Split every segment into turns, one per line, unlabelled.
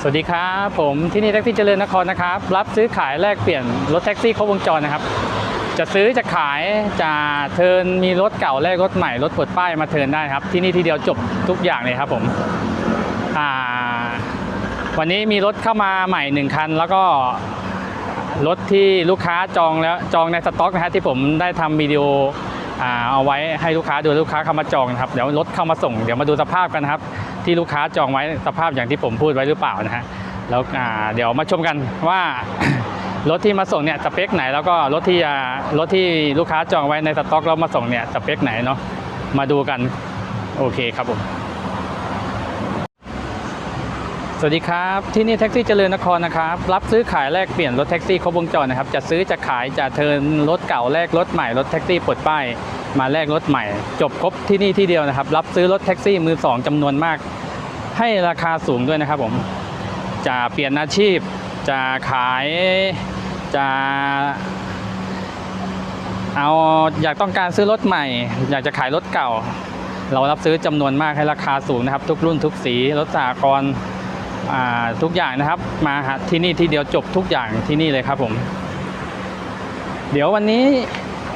สวัสดีครับ ผมที่นี่แท็กซี่เจริญนครนะครับ รับซื้อขายแลกเปลี่ยนรถแท็กซี่ครบวงจรนะครับ จะซื้อจะขายจะเทินมีรถเก่าแลกรถใหม่รถปลดป้ายมาเทินได้ครับ ที่นี่ทีเดียวจบทุกอย่างเลยครับผมอ่าวันนี้มีรถเข้ามาใหม่หนึ่งคัน แล้วก็รถที่ลูกค้าจองแล้วจองในสต็อกนะฮะที่ผมได้ทำวิดีโอเอาไว้ให้ลูกค้าดูลูกค้าเข้ามาจองนะครับเดี๋ยวรถเข้ามาส่งเดี๋ยวมาดูสภาพกันครับ ที่ลูกค้าจองไว้สภาพอย่างที่ผมพูดไว้หรือเปล่านะฮะแล้วเดี๋ยวมาชมกันว่ารถที่มาส่งเนี่ยสเปคไหนแล้วก็รถที่รถที่ลูกค้าจองไว้ในสต็อกแล้วมาส่งเนี่ยสเปคไหนเนาะมาดูกันโอเคครับผมสวัสดีครับ ที่นี่แท็กซี่เจริญนครนะครับ รับซื้อขายแลกเปลี่ยนรถแท็กซี่ครบวงจรนะครับ จะซื้อจะขายจะเทินรถเก่าแลกรถใหม่รถแท็กซี่ปลดป้ายมาแลกรถใหม่ จบครบที่นี่ที่เดียวนะครับ รับซื้อรถแท็กซี่มือสองจำนวนมาก ให้ราคาสูงด้วยนะครับผม จะเปลี่ยนอาชีพ จะขายจะเอาอยากต้องการซื้อรถใหม่ อยากจะขายรถเก่า เรารับซื้อจำนวนมากให้ราคาสูงนะครับ ทุกรุ่นทุกสีรถสากรณ์อ่าทุกอย่างนะครับมาหาที่นี่ที่เดียวจบทุกอย่างที่นี่เลยครับผม เดี๋ยววันนี้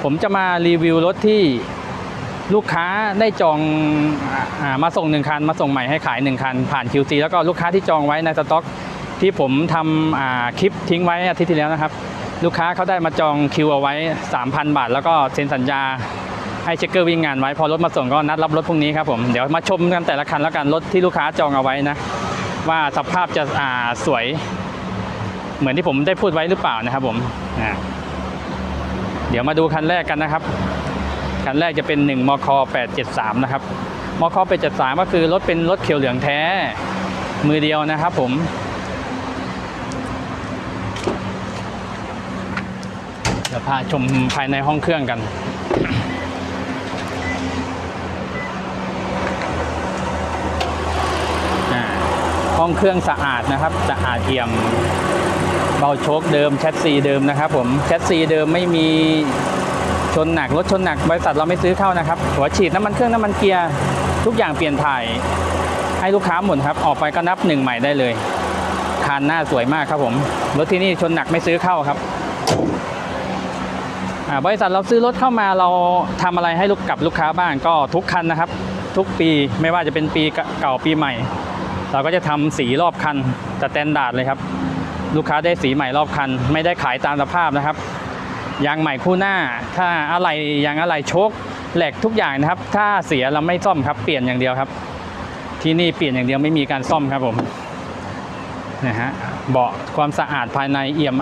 ผมจะมารีวิวรถที่ ลูกค้าได้จองอามาส่งหนึ่งคัน มาส่งใหม่ให้ขายหนึ่งคัน ผ่าน QC แล้วก็ลูกค้าที่จองไว้ในสต็อกที่ผมทำอ่าคลิปทิ้งไว้อาทิตย์ที่แล้วนะครับ ลูกค้าเขาได้มาจองคิวเอาไว้ 3,000 บาท แล้วก็เซ็นสัญญาให้เช็คเกอร์วิ่งงานไว้ พอรถมาส่งก็นัดรับรถพรุ่งนี้ครับผมเดี๋ยวมาชมกันแต่ละคันแล้วกันรถที่ลูกค้าจองเอาไว้นะว่าสภาพจะอ่าสวย เหมือนที่ผมได้พูดไว้หรือเปล่านะครับผมอ่าเดี๋ยวมาดูคันแรกกันนะครับ คันแรกจะเป็น 1มค873 นะครับมค873 ก็คือรถเป็นรถเขียวเหลืองแท้ มือเดียวนะครับผมเดี๋ยวพาชมภายในห้องเครื่องกันห้องเครื่องสะอาดนะครับสะอาดเอี่ยมเบาโชคเดิมแชสซีเดิมนะครับผมแชสซีเดิมไม่มี ชนหนักรถชนหนักบริษัทเราไม่ซื้อเข้านะครับหัวฉีดน้ำมันเครื่องน้ำมันเกียร์ทุกอย่างเปลี่ยนถ่ายให้ลูกค้าหมดครับ ออกไปก็นับหนึ่งใหม่ได้เลยคานหน้าสวยมากครับผมรถที่นี่ชนหนักไม่ซื้อเข้าครับบริษัทเราซื้อรถเข้ามาเราทำอะไรให้ลูกกับลูกค้าบ้างก็ทุกคันนะครับ ทุกปีไม่ว่าจะเป็นปีเก่าปีใหม่ เราก็จะทำสีรอบคันสแตนดาร์ดเลยครับ ลูกค้าได้สีใหม่รอบคัน ไม่ได้ขายตามสภาพนะครับ ยางใหม่คู่หน้า ถ้าอะไรยางอะไรโชคแหลกทุกอย่างนะครับ ถ้าเสียเราไม่ซ่อมครับ เปลี่ยนอย่างเดียวครับ ที่นี่เปลี่ยนอย่างเดียวไม่มีการซ่อมครับผมนะฮะเบาะความสะอาดภายในเอี่ยม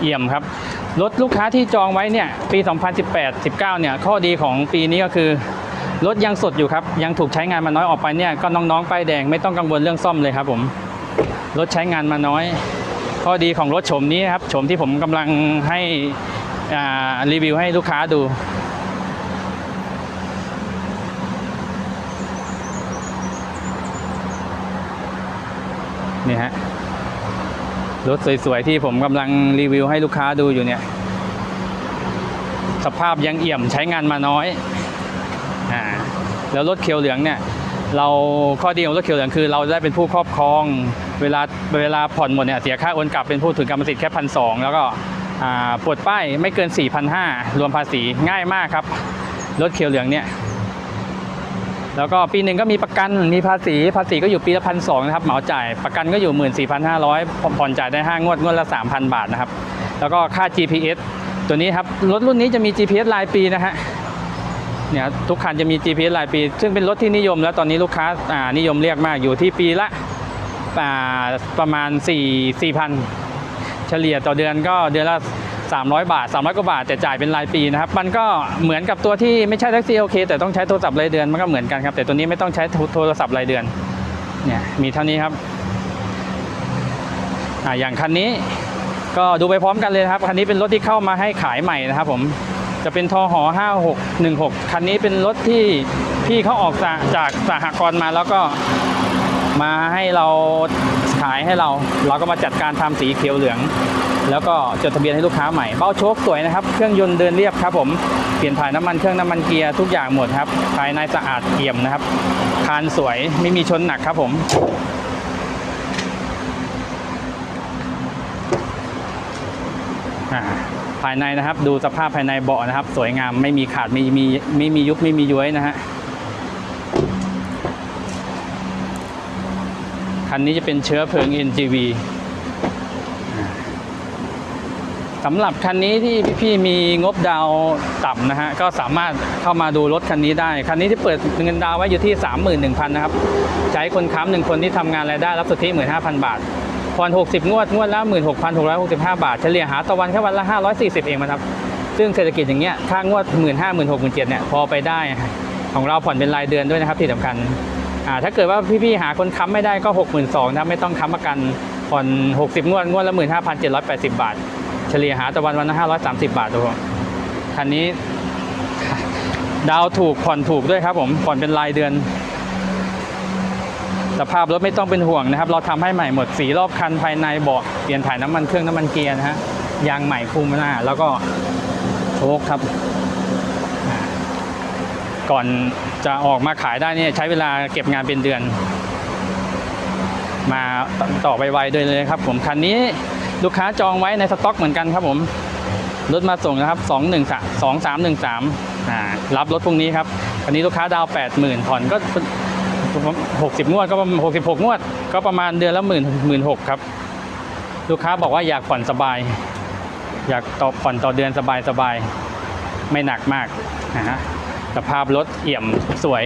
เอี่ยมครับรถลูกค้าที่จองไว้เนี่ยปี 2018 19 เนี่ยข้อดีของปีนี้ก็คือรถยังสดอยู่ครับ ยังถูกใช้งานมาน้อยออกไปเนี่ยก็น้องๆป้ายแดงไม่ต้องกังวลเรื่องซ่อมเลยครับผมรถใช้งานมาน้อย ข้อดีของรถโฉมนี้ครับโฉมที่ผมกำลังให้ รีวิวให้ลูกค้าดู นี่ฮะ รถสวยๆ ที่ผมกำลังรีวิวให้ลูกค้าดูอยู่เนี่ย สภาพยังเอี่ยมใช้งานมาน้อยอ่าแล้วรถเขียวเหลืองเนี่ยเราข้อดีของรถเขียวเหลืองคือเราได้เป็นผู้ครอบครอง เวลาเวลาผ่อนหมดเนี่ยเสียค่าโอนกลับเป็นผู้ถือกรรมสิทธิ์แค่พันสองแล้วก็ ปลดป้ายไม่เกิน 4,500 รวมภาษีง่ายมากครับ รถเขียวเหลืองเนี่ย แล้วก็ปีหนึ่งก็มีประกันมีภาษีภาษีก็อยู่ปีละพันสนะครับ เหมาจ่ายประกันก็อยู่ 14,500 ผ่อนจ่ายได้ 5 งวด งวดละ 3,000 บาทนะครับ แล้วก็ค่า GPS ตัวนี้ครับรถรุ่นนี้จะมี GPS รายปีนะฮะเนี่ยทุกคันจะมี GPS รายปี ซึ่งเป็นรถที่นิยมแล้วตอนนี้ลูกค้าานิยมเรียกมากอยู่ที่ปีละประมาณ4 4,000 เฉลี่ยต่อเดือนก็เดือนละ 300 บาท 300 กว่าบาทแต่จ่ายเป็นรายปีนะครับ มันก็เหมือนกับตัวที่ไม่ใช่แท็กซี่โอเค แต่ต้องใช้โทรศัพท์รายเดือนมันก็เหมือนกันครับ แต่ตัวนี้ไม่ต้องใช้โทรศัพท์รายเดือนเนี่ยมีเท่านี้ครับอ่าอย่างคันนี้ก็ดูไปพร้อมกันเลยครับคันนี้เป็นรถที่เข้ามาให้ขายใหม่นะครับผมจะเป็นทห5616 คันนี้เป็นรถที่พี่เขาออกจากจากสหกรณ์มาแล้วก็มาให้เราายให้เรา เราก็มาจัดการทำสีเขียวเหลือง แล้วก็จดทะเบียนให้ลูกค้าใหม่ เบ้าโชคสวยนะครับ เครื่องยนต์เดินเรียบครับผมเปลี่ยนถ่ายน้ำมันเครื่องน้ำมันเกียร์ทุกอย่างหมดครับ ภายในสะอาดเอี่ยมนะครับ คานสวยไม่มีชนหนักครับผมภายในนะครับ ดูสภาพภายในเบาะนะครับ สวยงามไม่มีขาดไม่มีไม่มียุบไม่มีย้อยนะฮะ คันนี้จะเป็นเชื้อเพลิง NGV สำหรับคันนี้ที่พี่ๆมีงบดาวต่ำนะฮะ ก็สามารถเข้ามาดูรถคันนี้ได้ คันนี้ที่เปิดเงินดาวไว้อยู่ที่ 31,000 นะครับ ใช้คนค้ำหนึ่งคนที่ทำงานรายได้รับสุทธิ 15,000 บาทผ่อน60 งวด งวดละ 16,665 บาท เฉลี่ยหาต่อวันแค่วันละ 540 เองนะครับ ซึ่งเศรษฐกิจอย่างเงี้ยค่างวด 15,000 16,000 เนี่ยพอไปได้ ของเราผ่อนเป็นรายเดือนด้วยนะครับที่สำคัญ ถ้าเกิดว่าพี่ๆหาคนค้ำไม่ได้ก็ 62,000นะครับไม่ต้องค้ำประกันผ่อน 60 งวด งวดละ 15,780 บาท เฉลี่ยหาต่วันวันละ530 บาททุกคนคันนี้ดาวถูกผ่อนถูกด้วยครับผมผ่อนเป็นรายเดือน สภาพรถไม่ต้องเป็นห่วงนะครับ เราทำให้ใหม่หมดสีรอบคันภายในเบาะเปลี่ยนถ่ายน้ำมันเครื่องน้ำมันเกียร์นะฮะยางใหม่คุมหน้า แล้วก็โชคครับ ก่อนจะออกมาขายได้เนี่ยใช้เวลาเก็บงานเป็นเดือน มาต่อไปไวด้วยเลยครับ ผมคันนี้ลูกค้าจองไว้ในสต็อกเหมือนกันครับผมรถมาส่งนะครับ 2 1 2 3 1 3อ่ารับรถพรุ่งนี้ครับคันนี้ลูกค้าดาว 80,000ผ่อนก็60 งวดก็ประมาณ66งวด ก็ประมาณเดือนละหมื่นหมื่นหกครับ ลูกค้าบอกว่าอยากผ่อนสบาย อยากต่อผ่อนต่อเดือนสบายสบายไม่หนักมากนะฮะ สภาพรถเอี่ยมสวย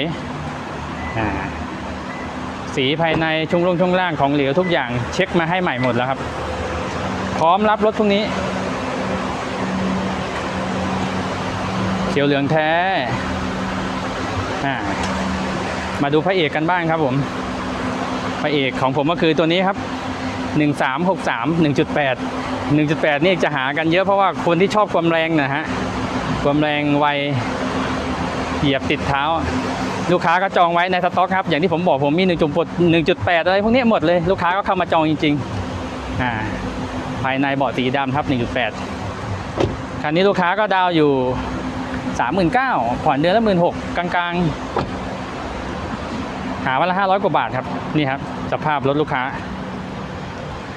สีภายในช่วงลงช่วงล่างของเหลวทุกอย่างเช็คมาให้ใหม่หมดแล้วครับ พร้อมรับรถพรุ่งนี้ เขียวเหลืองแท้ มาดูพระเอกกันบ้างครับผมพระเอกของผมก็คือตัวนี้ครับ 1363 1.8 1.8 นี่จะหากันเยอะเพราะว่าคนที่ชอบความแรงนะฮะ ความแรงไว เหยียบติดเท้า ลูกค้าก็จองไว้ในสต็อกครับ อย่างที่ผมบอกผมมี1.8 1.8อะไรพวกนี้หมดเลยลูกค้าก็เข้ามาจองจริงๆอ่าภายในเบาะสีดำครับ 1.8 คันนี้ลูกค้าก็ดาวอยู่ 39,000ผ่อนเดือนละ 16,000 กลางๆ หาวันละห้าร้อยกว่าบาทครับ นี่ครับ สภาพรถลูกค้า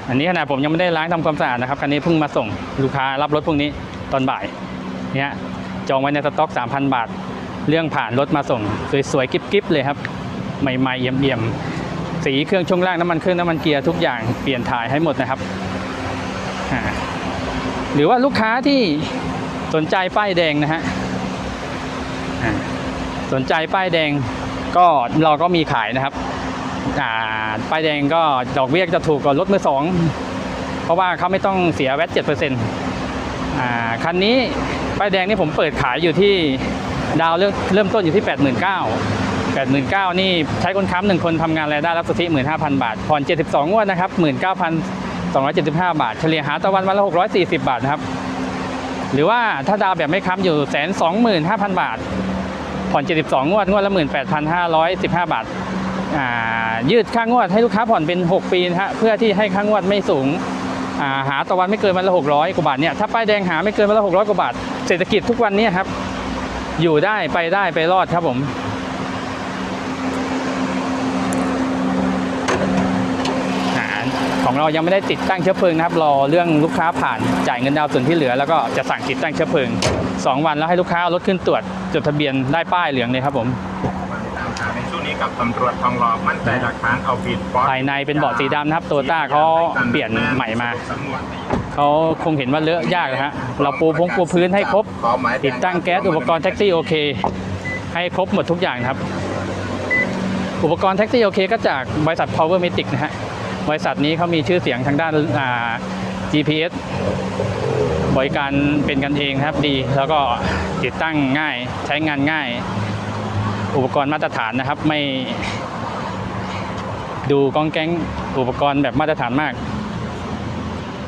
อันนี้ขนาดผมยังไม่ได้ล้างทำความสะอาดนะครับ คันนี้เพิ่งมาส่งลูกค้ารับรถพรุ่งนี้ตอนบ่าย เนี่ยจองไว้ในสต็อก 3,000 บาท เรื่องผ่านรถมาส่ง สวยๆกิ๊บๆเลยครับ ใหม่ๆเอี่ยมๆ สีเครื่องช่วงล่างน้ำมันเครื่องน้ำมันเกียร์ทุกอย่างเปลี่ยนถ่ายให้หมดนะครับ หรือว่าลูกค้าที่สนใจป้ายแดงนะฮะสนใจป้ายแดงก็เราก็มีขายนะครับป้ายแดงก็ดอกเบี้ยจะถูกกว่ารถมือสองเพราะว่าเขาไม่ต้องเสียแวตเจ็ดเปอร์เซ็นต์คันนี้ป้ายแดงนี่ผมเปิดขายอยู่ที่ ดาวเริ่มเริ่มต้นอยู่ที่แปดหมื่นเก้าแปดหมื่นเก้านี่ใช้คนค้ำหนึ่งคนทำงานรายได้รับสุทธิหมื่นห้าพันบาท ผ่อนเจ็ดสิบสองวดนะครับหมื่นเก้าพันสองร้อยเจ็ดสิบาท เฉลี่ยหาตะวันวันละหกร้อยสี่สิบาทนะครับ หรือว่าถ้าดาวแบบไม่ค้ำอยู่แสนสองหมื่นห้าพันบาท ผ่อน 72 งวด งวดละ 18,515 บาท ยืดค่างวดให้ลูกค้าผ่อนเป็น 6 ปีนะฮะ เพื่อที่ให้ค่างวดไม่สูงาหาต่อวันไม่เกินวันละ 600 กว่าบาทเนี่ย ถ้าป้ายแดงหาไม่เกินวันละ 600 กว่าบาท เศรษฐกิจทุกวันนี้ครับ อยู่ได้ไปได้ไปรอดครับผมของเรายังไม่ได้ติดตั้งเชื้อเพลิงนะครับรอเรื่องลูกค้าผ่านจ่ายเงินดาวน์ส่วนที่เหลือแล้วก็จะสั่งติดตั้งเชื้อเพลิง 2 วันแล้วให้ลูกค้าเอารถขึ้นตรวจจดทะเบียนได้ป้ายเหลืองเลยครับผม
กับตำรวจทองหล่อมั่นใจหลักฐานเอาผิดบอส
ภายในเป็นเบาะสีดำนะครับโตต้าเขาเปลี่ยนใหม่มา
สำนวน
เขาคงเห็นว่าเลอะยากนะฮะเราปูพงปูพื้นให้ครบ
ขอหมาย
ติดตั้งแก๊สอุปกรณ์แท็กซี่โอเค ให้ครบหมดทุกอย่างนะครับ อุปกรณ์แท็กซี่โอเคก็จากบริษัท Power Matic นะฮะบริษัทนี้เขามีชื่อเสียงทางด้านอ่า GPS บริการเป็นกันเองนะครับดี แล้วก็ติดตั้งง่ายใช้งานง่าย อุปกรณ์มาตรฐานนะครับ ไม่ดูกองแก๊งอุปกรณ์แบบมาตรฐานมาก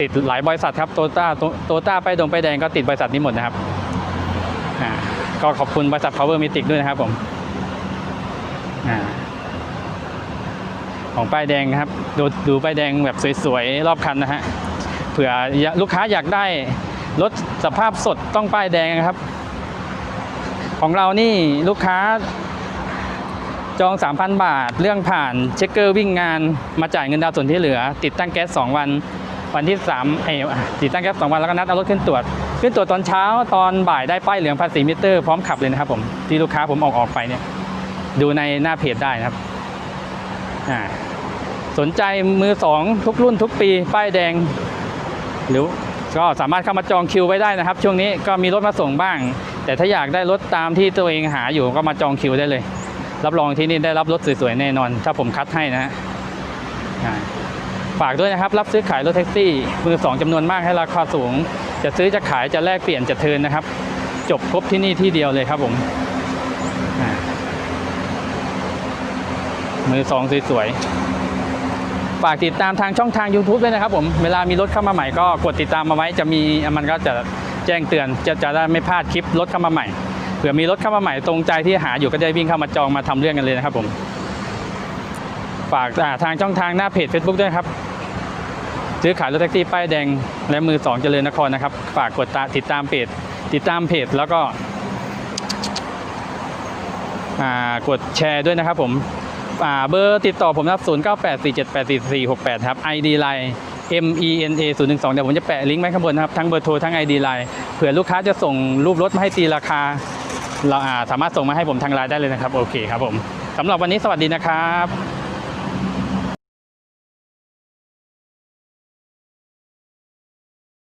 ติดหลายบริษัทครับโตต้าโตต้าไปดงไปแดงก็ติดบริษัทนี้หมดนะครับก็ขอบคุณบริษัท Power Matic ด้วยนะครับผมอของป้ายแดงครับ ดูดูป้ายแดงแบบสวยๆ รอบคันนะฮะเผื่อลูกค้าอยากได้รถสภาพสดต้องป้ายแดงครับ ของเรานี่ลูกค้า จอง 3,000 บาท เรื่องผ่านเช็คเกอร์วิ่งงานมาจ่ายเงินดาวน์ส่วนที่เหลือ ติดตั้งแก๊ส 2 วัน วันที่3เอติดตั้งแค่สองวันแล้วก็นัดเอารถขึ้นตรวจ ขึ้นตรวจตอนเช้าตอนบ่ายได้ป้ายเหลืองภาษีมิเตอร์พร้อมขับเลยนะครับผมที่ลูกค้าผมออกออกไปเนี่ยดูในหน้าเพจได้นะครับอ่าสนใจมือสองทุกรุ่นทุกปี ป้ายแดง หรือก็สามารถเข้ามาจองคิวไว้ได้นะครับ ช่วงนี้ก็มีรถมาส่งบ้าง แต่ถ้าอยากได้รถตามที่ตัวเองหาอยู่ก็มาจองคิวได้เลย รับรองที่นี่ได้รับรถสวยๆแน่นอน ถ้าผมคัดให้นะฮะฝากด้วยนะครับ รับซื้อขายรถแท็กซี่มือสองจำนวนมากให้ราคาสูง จะซื้อจะขายจะแลกเปลี่ยนจะเทินนะครับ จบครบที่นี่ที่เดียวเลยครับผมมือสองสวยๆ ฝากติดตามทางช่องทาง YouTube ด้วยนะครับผม เวลามีรถเข้ามาใหม่ก็กดติดตามมาไว้จะมีมันก็จะแจ้งเตือนจะจะได้ไม่พลาดคลิปรถเข้ามาใหม่ ผื่อมีรถเข้ามาใหม่ตรงใจที่หาอยู่ก็จะวิ่งเข้ามาจองมาทำเรื่องกันเลยนะครับผม ฝากาทางช่องทางหน้าเพจ Facebook ด้วยครับซื้อขายรถแท็กซี่ป้ายแดงและมือสองเจริญนครนะครับ ฝากกดติดตามเพจติดตามเพจแล้วก็กดแชร์ด้วยนะครับผมเบอร์ติดต่อผมนะครับ 0 9 8 4 7 8 4 4 6 8 ครับ ID Line M E N A 0 1 2เดี๋ยวผมจะแปะลิงก์ไว้ข้างบนนะครับ ทั้งเบอร์โทรทั้ง ID Line เผื่อลูกค้าจะส่งรูปรถมาให้ตีราคา เราสามารถส่งมาให้ผมทางไลน์ได้เลยนะครับ โอเคครับผมสำหรับวันนี้สวัสดีนะครับ